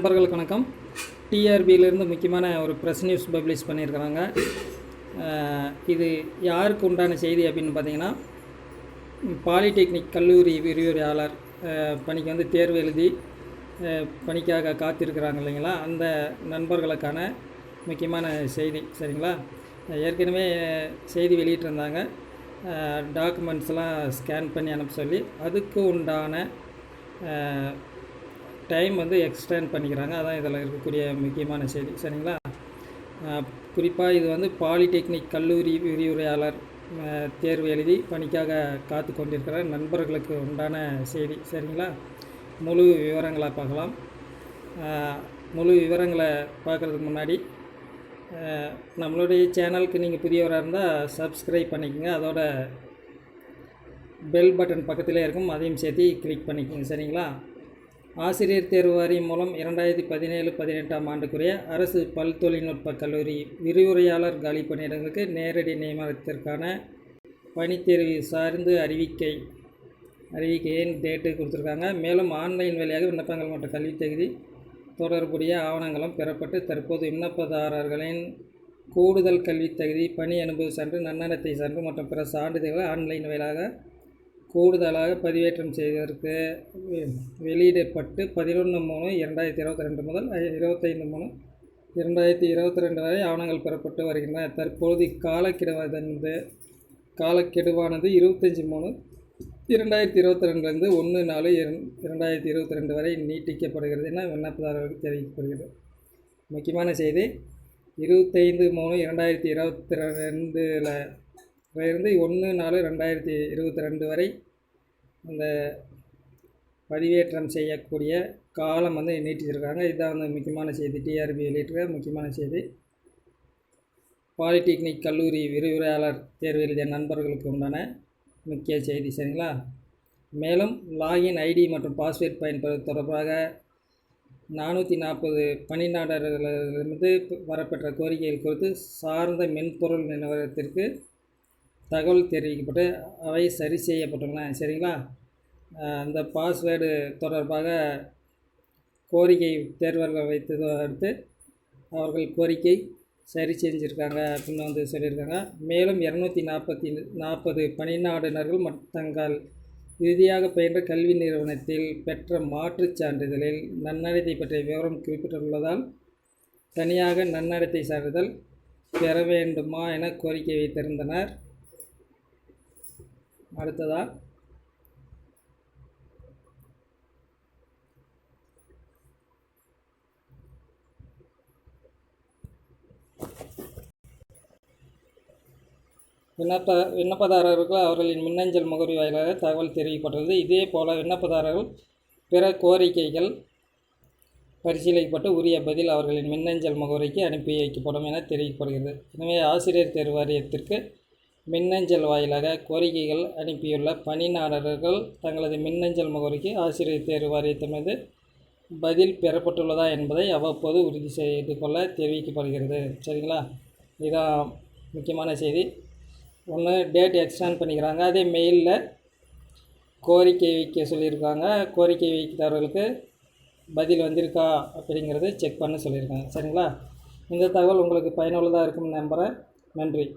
நண்பர்களுக்கு வணக்கம். டிஆர்பியிலேருந்து முக்கியமான ஒரு ப்ரெஸ் நியூஸ் பப்ளிஷ் பண்ணியிருக்கிறாங்க. இது யாருக்கு உண்டான செய்தி அப்படின்னு பார்த்தீங்கன்னா பாலிடெக்னிக் கல்லூரி விரிவுரையாளர் பணிக்கு வந்து தேர்வு எழுதி பணிக்காக காத்திருக்கிறாங்க இல்லைங்களா? அந்த நண்பர்களுக்கான முக்கியமான செய்தி சரிங்களா? ஏற்கனவே செய்தி வெளியிட்டிருந்தாங்க. டாக்குமெண்ட்ஸ்லாம் ஸ்கேன் பண்ணி அனுப்ப சொல்லி அதுக்கு உண்டான டைம் வந்து எக்ஸ்டெண்ட் பண்ணிக்கிறாங்க. அதான் இதில் இருக்கக்கூடிய முக்கியமான செய்தி. சரிங்களா? குறிப்பாக இது வந்து பாலிடெக்னிக் கல்லூரி விரிவுரையாளர் தேர்வு எழுதி பணிக்காக காத்து கொண்டிருக்கிற நண்பர்களுக்கு உண்டான செய்தி. சரிங்களா? முழு விவரங்களை பார்க்கலாம். முழு விவரங்களை பார்க்குறதுக்கு முன்னாடி நம்மளுடைய சேனலுக்கு நீங்கள் புதியவராக இருந்தால் சப்ஸ்கிரைப் பண்ணிக்கோங்க. அதோட பெல் பட்டன் பக்கத்திலே இருக்கும். அதையும் சேர்த்து கிளிக் பண்ணிக்கோங்க. சரிங்களா? ஆசிரியர் தேர்வு வாரியம் மூலம் இரண்டாயிரத்தி பதினேழு பதினெட்டாம் ஆண்டுக்குரிய அரசு பல் தொழில்நுட்ப கல்லூரி விரிவுரையாளர் காலி பணியிடங்களுக்கு நேரடி நியமனத்திற்கான பணித்தேர்வு சார்ந்து அறிவிக்கை அறிவிக்கையின் டேட்டு கொடுத்துருக்காங்க? மேலும் ஆன்லைன் வழியாக விண்ணப்பங்கள் மற்றும் கல்வித் தகுதி தொடர்புடைய ஆவணங்களும் பெறப்பட்டு தற்போது விண்ணப்பதாரர்களின் கூடுதல் கல்வித் தகுதி பணி அனுபவ சான்று நன்னடத்தை சான்று மற்றும் பிற சான்றிதழ்களை ஆன்லைன் வழியாக கூடுதலாக பதிவேற்றம் செய்வதற்கு வெளியிடப்பட்டு பதினொன்று மூணு இரண்டாயிரத்தி இருபத்தி ரெண்டு முதல் இருபத்தைந்து மூணு இரண்டாயிரத்தி இருபத்தி ரெண்டு வரை ஆவணங்கள் பெறப்பட்டு வருகின்றன. தற்போது காலக்கெடுவானது காலக்கெடுவானது இருபத்தஞ்சி மூணு இரண்டாயிரத்தி இருபத்தி ரெண்டுலேருந்து ஒன்று நாலு இரண்டாயிரத்தி இருபத்தி ரெண்டு வரை நீட்டிக்கப்படுகிறது என விண்ணப்பதாரர்களுக்கு தெரிவிக்கப்படுகிறது. முக்கியமான செய்தி இருபத்தைந்து மூணு இரண்டாயிரத்தி இருபத்தி ரெண்டில் இருந்து ஒன்று நாலு ரெண்டாயிரத்தி இருபத்தி ரெண்டு வரை அந்த பதிவேற்றம் செய்யக்கூடிய காலம் வந்து நீட்டிச்சிருக்காங்க. இதுதான் வந்து முக்கியமான செய்தி. டிஆர்பி வெளியிட்டிருக்க முக்கியமான செய்தி. பாலிடெக்னிக் கல்லூரி விரிவுரையாளர் தேர்வு எழுதிய நண்பர்களுக்கு உண்டான முக்கிய செய்தி சரிங்களா? மேலும் லாகின் ஐடி மற்றும் பாஸ்வேர்ட் பயன்படுத்த தொடர்பாக நானூற்றி நாற்பது பணியாளர்களிடமிருந்து வரப்பெற்ற கோரிக்கைகள் குறித்து சார்ந்த மென்பொருள் நிறுவனத்திற்கு தகவல் தெரிவிக்கப்பட்டு அவை சரி செய்யப்பட்டுள்ளன. சரிங்களா? அந்த பாஸ்வேர்டு தொடர்பாக கோரிக்கை தேர்வர்கள் வைத்தது அடுத்து அவர்கள் கோரிக்கை சரி செஞ்சுருக்காங்க அப்படின்னு வந்து சொல்லியிருக்காங்க. மேலும் இரநூத்தி நாற்பத்தி நாற்பது பணிநாடுனர்கள் தங்கள் இறுதியாக பயின்ற கல்வி நிறுவனத்தில் பெற்ற மாற்றுச் சான்றிதழில் நன்னடத்தை பற்றிய விவரம் குறிப்பிட்டுள்ளதால் தனியாக நன்னடத்தை சான்றிதழ் பெற வேண்டுமா என கோரிக்கை வைத்திருந்தனர். அடுத்ததா? விண்ணப்ப விண்ணப்பதாரர்களுக்கு அவர்களின் மின்னஞ்சல் முகவரி வாயிலாக தகவல் தெரிவிக்கப்பட்டுள்ளது. இதே போல விண்ணப்பதாரர்கள் பிற கோரிக்கைகள் பரிசீலிக்கப்பட்டு உரிய பதில் அவர்களின் மின்னஞ்சல் முகவரிக்கு அனுப்பி வைக்கப்படும் என தெரிவிக்கப்படுகிறது. எனவே ஆசிரியர் தேர்வு வாரியத்திற்கு மின்னஞ்சல் வாயிலாக கோரிக்கைகள் அனுப்பியுள்ள பணியாளர்கள் தங்களது மின்னஞ்சல் முகவரிக்கு ஆசிரியர் தேர்வு வாரியத்தினது பதில் பெறப்பட்டுள்ளதா என்பதை அவ்வப்போது உறுதி செய்து கொள்ள தெரிவிக்கப்படுகிறது. சரிங்களா? இதான் முக்கியமான செய்தி. ஒன்று டேட் எக்ஸ்டெண்ட் பண்ணிக்கிறாங்க. அதே மெயிலில் கோரிக்கை வைக்க சொல்லியிருக்காங்க. கோரிக்கை வைக்கிறவர்களுக்கு பதில் வந்திருக்கா அப்படிங்கிறது செக் பண்ண சொல்லியிருக்காங்க. சரிங்களா? இந்த தகவல் உங்களுக்கு பயனுள்ளதாக இருக்கும்னு நம்புகிறேன் நன்றி.